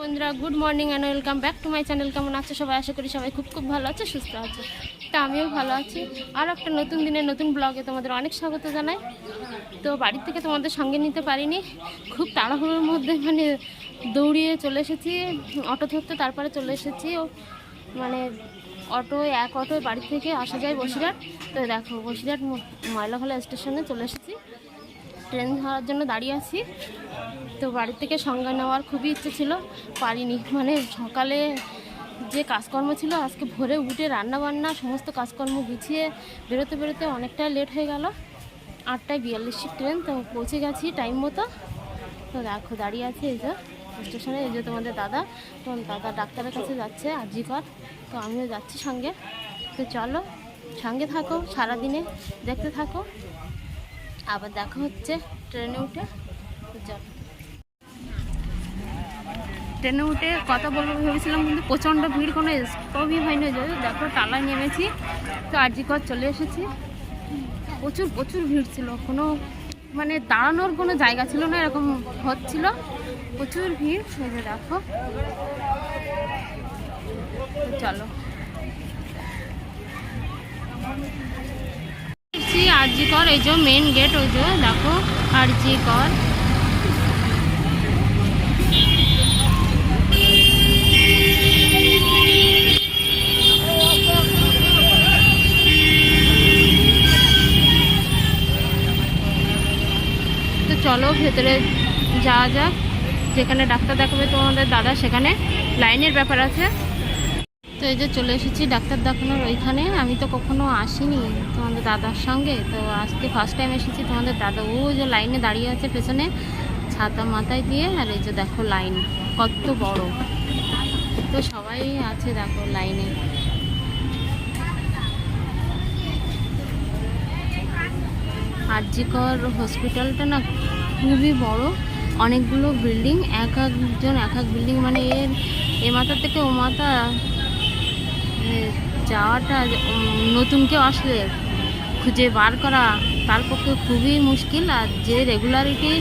বন্ধুরা good morning and welcome back to my channel কেমন আছো সবাই? আশা করি সবাই খুব খুব ভালো আছে, সুস্থ আছে। তা আমিও ভালো আছি। আর একটা নতুন দিনে, নতুন ব্লগে তোমাদের অনেক স্বাগত জানাই। তো বাড়ির থেকে তোমাদের সঙ্গে নিতে পারিনি। খুব তাড়াহুড়োর মধ্যে মানে দৌড়িয়ে চলে এসেছি, অটো ধরতে তারপরে চলে এসেছি। ও মানে অটো, এক অটোয় বাড়ি থেকে আসা যায় বসিরহাট। তো দেখো, বসিরহাট ময়লাখোলা স্টেশনে চলে এসেছি। ট্রেন ধরার জন্য দাঁড়িয়ে আছি। তো বাড়ি থেকে সংজ্ঞা নেওয়ার খুবই ইচ্ছে ছিল, পারিনি। মানে সকালে যে কাজকর্ম ছিল, আজকে ভোরে উঠে রান্না বান্না সমস্ত কাজকর্ম গুছিয়ে বেরোতে বেরোতে অনেকটা লেট হয়ে গেল। আটটায় বিয়াল্লিশের ট্রেন, তো পৌঁছে গেছি টাইম মতো। তো দেখো, দাঁড়িয়ে আছে এই যে স্টেশনে এই যে তোমাদের দাদা, তোমার দাদা ডাক্তারের কাছে যাচ্ছে আজিকর তো আমিও যাচ্ছি সঙ্গে। তো চলো, সঙ্গে থাকো, সারাদিনে দেখতে থাকো। আবার দেখা হচ্ছে ট্রেনে উঠে। চলো। ট্রেনে উঠে কথা বলব ভেবেছিলাম, কিন্তু প্রচণ্ড ভিড়, কোনো স্টপই হয়নি। ওই যে দেখো টালায় নেমেছি, তো আরজিকর চলে এসেছি। প্রচুর প্রচুর ভিড় ছিল। কোনো মানে দাঁড়ানোর কোনো জায়গা ছিল না, এরকম হচ্ছিল। প্রচুর ভিড়, এই যে দেখো। তো চলো আরজি কর, এই যে মেন গেট ওই যে দেখো, আরজি কর। তো চলো ভেতরে যাওয়া যাক, যেখানে ডাক্তার দেখাবে তোমাদের দাদা, সেখানে লাইনের ব্যাপার আছে। তো এই যে চলে এসেছি ডাক্তার দেখানোর ওইখানে। আমি তো কখনো আসিনি তোমাদের দাদার সঙ্গে। তো আজকে ফার্স্ট টাইম এসেছি তোমাদের দাদা। ও যে লাইনে দাঁড়িয়ে আছে পেছনে, ছাতা মাথায় দিয়ে। আর এই যে দেখো লাইন কত বড়। তো সবাই আছে দেখো লাইনে আরজিকর হসপিটালটা না খুবই বড়। অনেকগুলো বিল্ডিং এক একজন এক এক বিল্ডিং মানে এর, এ মাথা থেকে ও মাথা যাওয়াটা নতুন কেউ আসলে খুঁজে বার করা তার পক্ষে খুবই মুশকিল আর যে রেগুলারিটি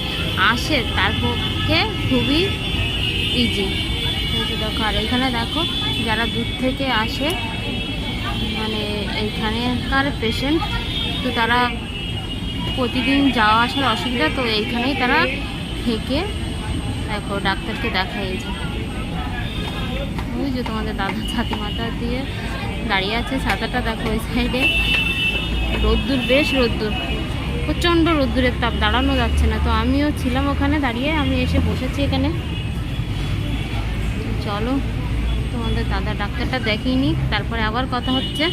আসে তার পক্ষে খুবই ইজি দেখো, আর এখানে দেখো, যারা দূর থেকে আসে মানে এইখানেকার পেশেন্ট তো তারা প্রতিদিন যাওয়া আসার অসুবিধা, তো এইখানেই তারা থেকে, দেখো, ডাক্তারকে দেখায় এই যে। ওই যে তোমাদের দাদা ছাতি মাথা দিয়ে দাঁড়িয়ে আছে, ছাতাটা দেখো ওই সাইডে রোদ্দুর, বেশ রোদ্দুর। প্রচণ্ড রোদ্দুরের তাপ দাঁড়ানো যাচ্ছে না। তো আমিও ছিলাম ওখানে দাঁড়িয়ে, আমি এসে বসেছি এখানে। চলো, তোমাদের দাদা ডাক্তারটা দেখিনি, তারপরে আবার কথা হচ্ছে।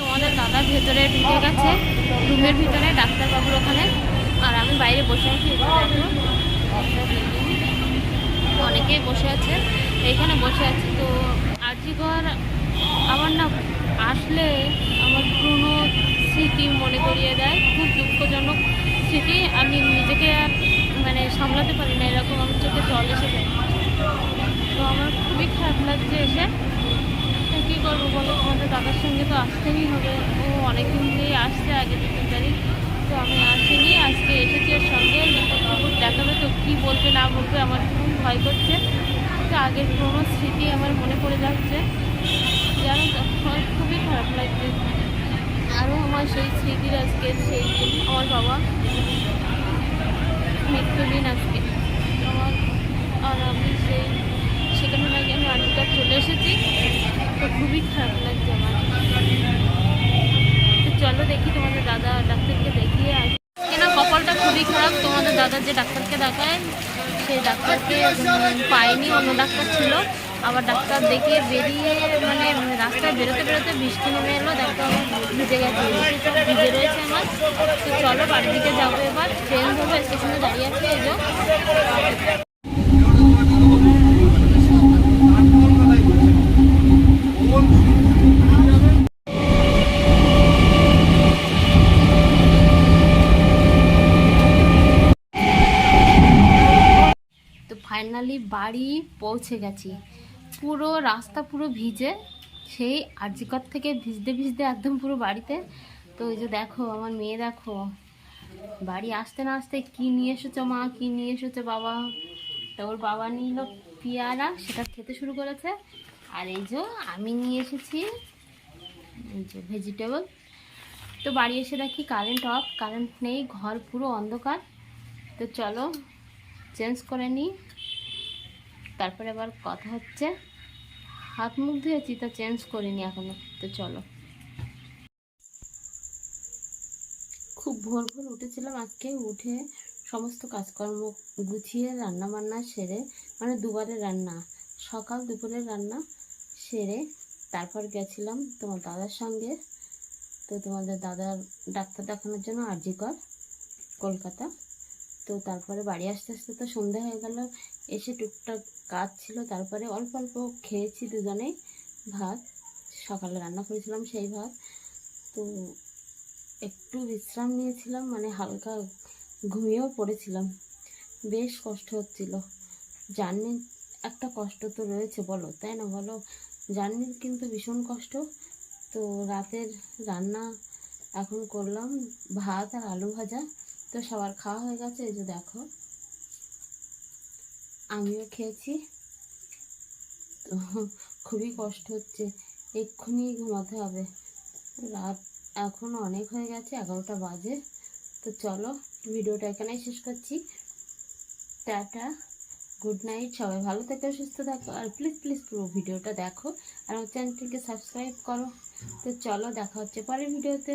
তোমাদের দাদা ভেতরে ঢুকে গেছে, রুমের ভিতরে, ডাক্তারবাবুর ওখানে। আর আমি বাইরে বসে আছি অনেকেই বসে আছে। এইখানে বসে আছি। তো আজিগর আমার না আসলে আমার পুরনো স্মৃতি মনে করিয়ে দেয়, খুব দুঃখজনক স্মৃতি। আমি নিজেকে আর মানে সামলাতে পারি না, এরকম আমার চোখে জল এসে যায়। তো আমার খুবই খারাপ লাগছে এসে। কী করব বলো? তোমাদের দাদার সঙ্গে তো আসতেই হবে। ও অনেকদিন ধরেই আসছে, আগে দু তিন তারিখ। তো আমি আসিনি, আজকে এসেছি ওর সঙ্গে। দেখাবে তো কী বলবে না বলবে, আমার খুব ভয় করছে। আগের পুরোনো স্মৃতি আমার মনে পড়ে যাচ্ছে। যেন আমার খুবই খারাপ লাগছে। আরও আমার সেই স্মৃতির আজকে সেই দিন, আমার বাবা মৃত্যুদিন আজকে। আমার আর আমি সেই, সেখানে নাকি আমি আজকাল চলে এসেছি। তো খুবই খারাপ লাগছে আমার। তো চলো দেখি তোমাদের দাদা ডাক্তারকে দেখিয়ে আসি কেন কপালটা খুবই খারাপ, তোমাদের দাদার যে ডাক্তারকে দেখায়, সেই ডাক্তারকে পায়নি অন্য ডাক্তার ছিল। আবার ডাক্তার দেখে বেরিয়ে মানে রাস্তায় বেরোতে বেরোতে বৃষ্টি নেমে এলো, দেখো ভিজে গেছে। ভিজে রয়েছে আমার। তো চলো বাড়ির দিকে যাব এবার। ট্রেন ধরবো, স্টেশনে দাঁড়িয়ে আছে এই ফাইনালি বাড়ি পৌঁছে গেছি। পুরো রাস্তা পুরো ভিজে, সেই আরজিকর থেকে ভিজতে ভিজতে একদম পুরো বাড়িতে। তো ওই যে দেখো, আমার মেয়ে দেখো, বাড়ি আসতে না আসতে কি নিয়ে এসেছ মা, কি নিয়ে এসেছ বাবা? তো ওর বাবা নিল পেয়ারা, সেটা খেতে শুরু করেছে। আর এই যে আমি নিয়ে এসেছি, এই যে ভেজিটেবল তো বাড়ি এসে দেখি কারেন্ট অফ কারেন্ট নেই, ঘর পুরো অন্ধকার। তো চলো চেঞ্জ করে নিই। তারপরে আবার কথা হচ্ছে। হাত মুখ ধুয়েছি তো চেঞ্জ করিনি এখনও, তো চলো। খুব ভোর ভোর উঠেছিলাম আজকে, উঠে সমস্ত কাজকর্ম গুছিয়ে রান্না বান্না সেরে মানে দুবারে রান্না, সকাল দুপুরের রান্না সেরে তারপর গেছিলাম তোমার দাদার সঙ্গে, তো তোমাদের দাদার ডাক্তার দেখানোর জন্য আরজি কর কলকাতা। তো তারপরে বাড়ি আসতে আসতে তো সন্ধ্যা হয়ে গেল এসে টুকটাক কাজ ছিল, তারপরে অল্প অল্প খেয়েছি দুজনেই ভাত। সকালে রান্না করেছিলাম সেই ভাত। তো একটু বিশ্রাম নিয়েছিলাম মানে হালকা ঘুমিয়েও পড়েছিলাম। বেশ কষ্ট হচ্ছিল। জার্নি একটা কষ্ট তো রয়েছে বলো, তাই না বলো? জার্নির কিন্তু ভীষণ কষ্ট। তো রাতের রান্না এখন করলাম, ভাত আর আলু ভাজা। তো সবার খাওয়া হয়ে গেছে, এই যে দেখো। আমিও খেয়েছি। তো খুবই কষ্ট হচ্ছে। এক্ষুনি ঘুমাতে হবে। রাত এখন অনেক হয়ে গেছে, এগারোটা বাজে। তো চলো, ভিডিওটা এখানেই শেষ করছি। টাটা, গুড নাইট, সবাই ভালো থেকো, সুস্থ থাকো, আর প্লিজ প্লিজ পুরো ভিডিওটা দেখো। আর আমার চ্যানেলটিকে সাবস্ক্রাইব করো। তো চলো, দেখা হচ্ছে পরের ভিডিওতে।